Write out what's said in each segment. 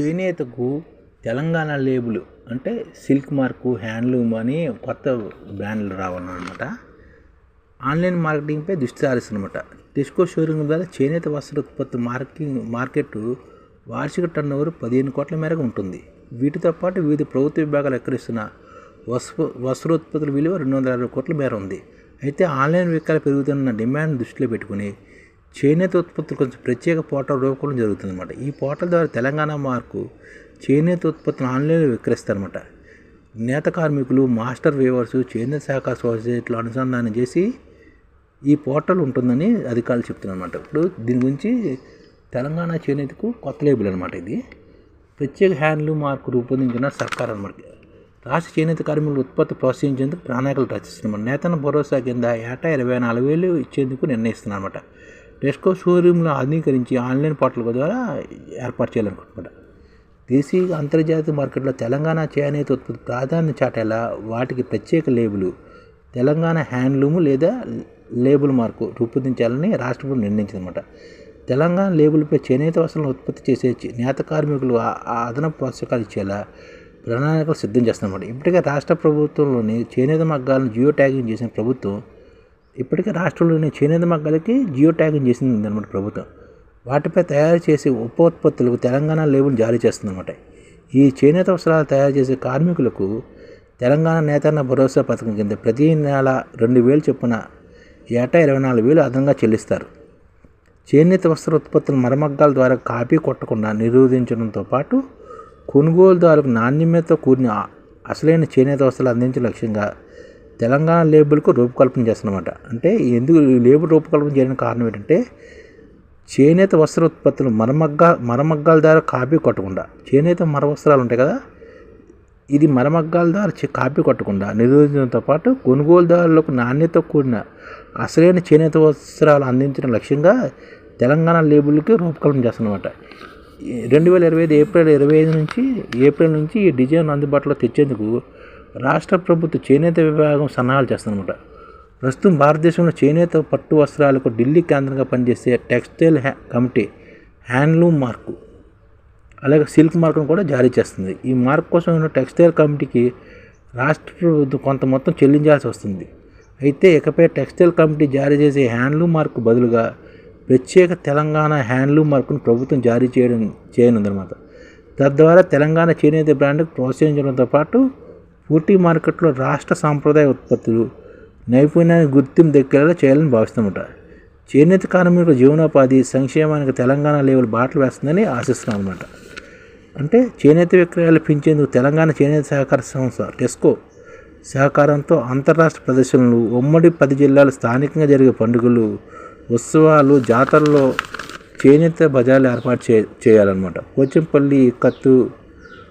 చేనేతకు Telangana label అంటే silk mark handloom అని కొత్త బ్రాండ్లు రావాలన్నమాట ఆన్లైన్ మార్కెటింగ్పై దృష్టి సారిస్తుందన్నమాట. టెస్కో షోరూమ్ ద్వారా చేనేత వస్త్ర ఉత్పత్తి మార్కెటింగ్ మార్కెట్ వార్షిక టర్నోవర్ పదిహేను కోట్ల మేరకు ఉంటుంది. వీటితో పాటు వివిధ ప్రభుత్వ విభాగాలు ఎక్కడిస్తున్న వస్త్ర వస్త్రోత్పత్తుల విలువ రెండు వందల అరవై కోట్ల మేర ఉంది. అయితే ఆన్లైన్ విక్రయాలు పెరుగుతున్న డిమాండ్ దృష్టిలో పెట్టుకుని చేనేత ఉత్పత్తులు కొంచెం ప్రత్యేక పోర్టల్ రూపకల్పన జరుగుతుందన్నమాట. ఈ పోర్టల్ ద్వారా తెలంగాణ మార్కు చేనేత ఉత్పత్తులు ఆన్లైన్లో విక్రయిస్తారనమాట నేత కార్మికులు మాస్టర్ వేవర్స్ చేనేత శాఖ సొసైటీలు అనుసంధానం చేసి ఈ పోర్టల్ ఉంటుందని అధికారులు చెప్తున్నారన్నమాట. ఇప్పుడు దీని గురించి తెలంగాణ చేనేతకు కొత్త లేబుల్ అనమాట ఇది. ప్రత్యేక హ్యాండ్లూమ్ మార్కు రూపొందించిన సర్కార్ అనమాట రాష్ట్ర చేనేత కార్మికుల ఉత్పత్తి ప్రోత్సహించేందుకు ప్రణాళికలు రచిస్తున్నమాట నేతన భరోసా కింద ఏటా ఇరవై నాలుగు వేలు ఇచ్చేందుకు నిర్ణయిస్తున్నారన్నమాట. టెస్కో షోరూమ్లో ఆధునీకరించి ఆన్లైన్ పోర్టల్ ద్వారా ఏర్పాటు చేయాలనుకుంటున్నమాట దేశీయ అంతర్జాతీయ మార్కెట్లో తెలంగాణ చేనేత ఉత్పత్తి ప్రాధాన్యత చాటేలా వాటికి ప్రత్యేక లేబుల్ తెలంగాణ హ్యాండ్లూమ్ లేదా లేబుల్ మార్కు రూపొందించాలని రాష్ట్ర ప్రభుత్వం నిర్ణయించిందన్నమాట. తెలంగాణ లేబుల్పై చేనేత వస్తువులను ఉత్పత్తి చేసే నేత కార్మికులు ఆ- అదనపు ప్రోత్సాహాలు ఇచ్చేలా ప్రణాళికలు సిద్ధం చేస్తున్నమాట ఇప్పటికే రాష్ట్ర ప్రభుత్వంలోని చేనేత మగ్గాలను జియో ట్యాగింగ్ చేసిన ప్రభుత్వం ఇప్పటికే రాష్ట్రంలోని చేనేత మగ్గాలకి జియో ట్యాగింగ్ చేసింది అనమాట ప్రభుత్వం. వాటిపై తయారు చేసే ఉప ఉత్పత్తులకు తెలంగాణ లేబుల్ జారీ చేస్తుందన్నమాట. ఈ చేనేత వస్త్రాలు తయారు చేసే కార్మికులకు తెలంగాణ నేతన్న భరోసా పథకం కింద ప్రతి నెల రెండు వేలు చొప్పున ఏటా ఇరవై నాలుగు వేలు అదనంగా చెల్లిస్తారు. చేనేత వస్త్ర ఉత్పత్తుల మరమగ్గాల ద్వారా కాపీ కొట్టకుండా నిరోధించడంతో పాటు కొనుగోలుదారులకు నాణ్యమతో కూడిన అసలైన చేనేత వస్త్రాలు అందించే లక్ష్యంగా తెలంగాణ లేబుల్కు రూపకల్పన చేస్తున్నమాట. అంటే ఎందుకు లేబుల్ రూపకల్పన చేయడానికి కారణం ఏంటంటే చేనేత వస్త్ర ఉత్పత్తులు మరమగ్గా మరమగ్గాల ద్వారా కాపీ కొట్టకుండా చేనేత మర వస్త్రాలు ఉంటాయి కదా ఇది మరమగ్గాల ద్వారా కాపీ కొట్టకుండా నిరోధించడంతో పాటు కొనుగోలుదారులకు నాణ్యత కూడిన అసలైన చేనేత వస్త్రాలు అందించడం లక్ష్యంగా తెలంగాణ లేబుల్కి రూపకల్పన చేస్తున్నమాట. రెండు వేల ఇరవై ఐదు ఏప్రిల్ ఇరవై ఐదు నుంచి ఏప్రిల్ నుంచి ఈ డిజైన్ అందుబాటులో తెచ్చేందుకు రాష్ట్ర ప్రభుత్వ చేనేత విభాగం సన్నాహాలు చేస్తుందన్నమాట. ప్రస్తుతం భారతదేశంలో చేనేత పట్టు వస్త్రాలకు ఢిల్లీ కేంద్రంగా పనిచేసే టెక్స్టైల్ హ్యా కమిటీ హ్యాండ్లూమ్ మార్కు అలాగే సిల్క్ మార్కును కూడా జారీ చేస్తుంది. ఈ మార్క్ కోసం టెక్స్టైల్ కమిటీకి రాష్ట్ర ప్రభుత్వం కొంత మొత్తం చెల్లించాల్సి వస్తుంది. అయితే ఇకపై టెక్స్టైల్ కమిటీ జారీ చేసే హ్యాండ్లూమ్ మార్కు బదులుగా ప్రత్యేక తెలంగాణ హ్యాండ్లూమ్ మార్కును ప్రభుత్వం జారీ చేయడం చేయనుందన్నమాట. తద్వారా తెలంగాణ చేనేత బ్రాండ్కు ప్రోత్సహించడంతో పాటు పోటీ మార్కెట్లో రాష్ట్ర సాంప్రదాయ ఉత్పత్తులు నైపుణ్యానికి గుర్తింపు దక్కేలా చేయాలని భావిస్తామట. చేనేత కార్మికుల జీవనోపాధి సంక్షేమానికి తెలంగాణ లెవెల్ బాటలు వేస్తుందని ఆశిస్తున్నాం అనమాట అంటే చేనేత విక్రయాలు పెంచేందుకు తెలంగాణ చేనేత సహకార సంస్థ టెస్కో సహకారంతో అంతర్రాష్ట్ర ప్రదర్శనలు ఉమ్మడి పది జిల్లాలు స్థానికంగా జరిగే పండుగలు ఉత్సవాలు జాతరలో చేనేత బజార్లు ఏర్పాటు చే చేయాలన్నమాట. పోచంపల్లి కత్తు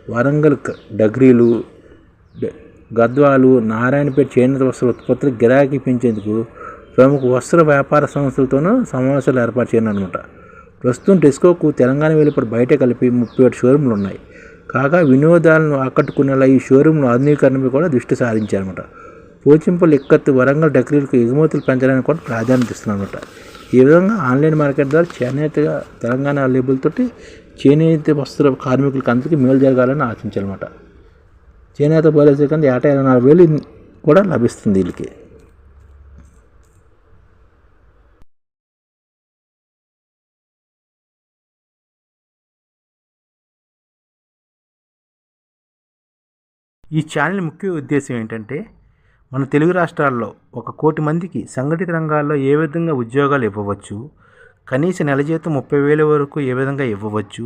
వరంగల్ డగ్రీలు గద్వాలు నారాయణపేట చేనేత వస్త్ర ఉత్పత్తులు గిరాకీ పెంచేందుకు ప్రముఖ వస్త్ర వ్యాపార సంస్థలతోనూ సమావేశాలు ఏర్పాటు చేయనమాట ప్రస్తుతం టెస్కోకు తెలంగాణ వెలుపటి బయట కలిపి ముప్పై ఏడు షోరూమ్లు ఉన్నాయి. కాగా వినోదాలను ఆకట్టుకునేలా ఈ షోరూంలు ఆధునీకరణపై కూడా దృష్టి సారించారనమాట పోచింపల్లి ఎక్కత్తు వరంగల్ డక్రీలకు ఎగుమతులు పెంచడానికి కూడా ప్రాధాన్యత ఇస్తున్నారనమాట ఈ విధంగా ఆన్లైన్ మార్కెట్ ద్వారా చేనేతగా తెలంగాణ లేబుల్ తోటి చేనేత వస్త్ర కార్మికులకు అందరికీ మేలు జరగాలని ఆశించాలన్నమాట చేనేత పోలీసు కింద ఏటా ఇరవై నాలుగు వేలు కూడా లభిస్తుంది వీళ్ళకి. ఈ ఛానల్ ముఖ్య ఉద్దేశం ఏంటంటే మన తెలుగు రాష్ట్రాల్లో ఒక కోటి మందికి సంఘటిత రంగాల్లో ఏ విధంగా ఉద్యోగాలు ఇవ్వవచ్చు కనీస నెల జీతం ముప్పై వేల వరకు ఏ విధంగా ఇవ్వవచ్చు